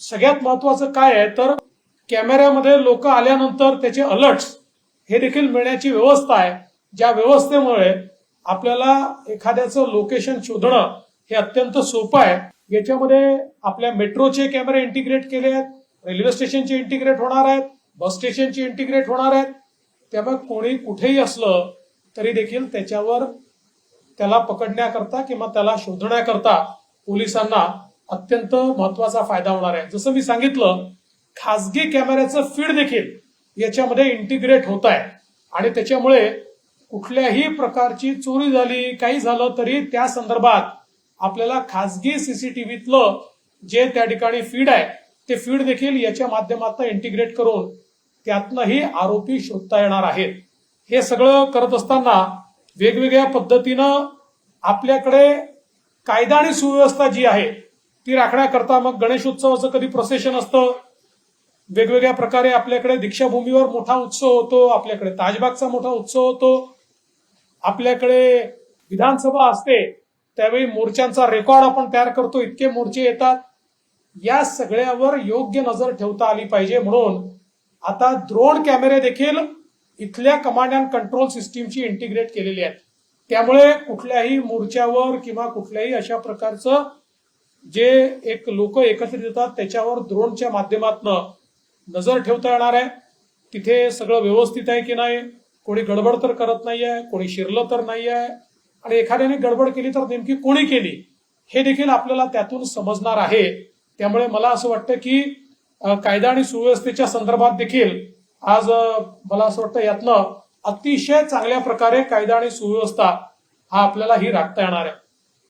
सगळ्यात महत्वाचं काय आहे तर कॅमेऱ्यामध्ये लोक आल्यानंतर त्याचे अलर्ट्स हे देखील मिळण्याची व्यवस्था आहे. ज्या व्यवस्थेमुळे आपल्याला एखाद्याचं लोकेशन शोधणं हे अत्यंत सोपं आहे. याच्यामध्ये आपल्या मेट्रोचे कॅमेरे इंटिग्रेट केले आहेत रेल्वे स्टेशनचे इंटिग्रेट होणार आहेत बस स्टेशनचे इंटिग्रेट होणार आहेत. त्यामुळे कोणी कुठेही असलं तरी देखील त्याच्यावर त्याला पकडण्याकरता किंवा त्याला शोधण्याकरता पोलिसांना अत्यंत महत्त्वाचा फायदा होणार आहे. जसं मी सांगितलं खासगी कॅमेऱ्याचं फीड देखील याच्यामध्ये इंटिग्रेट होत आहे. आणि त्याच्यामुळे कुठल्याही प्रकारची चोरी झाली काही झालं तरी त्या संदर्भात आपल्याला खासगी सीसीटीव्हीतलं जे त्या ठिकाणी फीड आहे ते फीड देखील याच्या माध्यमातून इंटिग्रेट करून त्यातनंही आरोपी शोधता येणार आहेत. हे सगळं करत असताना वेगवेगळ्या पद्धतीनं आपल्याकडे कायदा आणि सुव्यवस्था जी आहे ती राखण्याकरता मग गणेशोत्सवाचं कधी प्रोसेशन असतं? वेगवेगळ्या प्रकारे आपल्याकडे दीक्षाभूमीवर मोठा उत्सव होतो आपल्याकडे ताजबागचा मोठा उत्सव होतो आपल्याकडे विधानसभा असते त्यावेळी मोर्चांचा रेकॉर्ड आपण तयार करतो इतके मोर्चे येतात. या सगळ्यावर योग्य नजर ठेवता आली पाहिजे म्हणून आता द्रोण कॅमेरे देखील इथल्या कमांड अँड कंट्रोल सिस्टीमची इंटिग्रेट केलेली आहेत. त्यामुळे कुठल्याही मोर्चावर किंवा कुठल्याही अशा प्रकारचं जे एक लोक एकत्रित येतात त्याच्यावर ड्रोनच्या माध्यमातून नजर ठेवता येणार आहे. तिथे सगळं व्यवस्थित आहे की नाही? कोणी गडबड तर करत नाही आहे कोणी शिरलं तर नाही आहे आणि एखाद्याने गडबड केली तर नेमकी कोणी केली? हे देखील आपल्याला त्यातून समजणार आहे. त्यामुळे मला असं वाटतं की कायदा आणि सुव्यवस्थेच्या संदर्भात देखील आज मला असं वाटतं यातनं अतिशय चांगल्या प्रकारे कायदा आणि सुव्यवस्था हा आपल्याला ही राखता येणार आहे.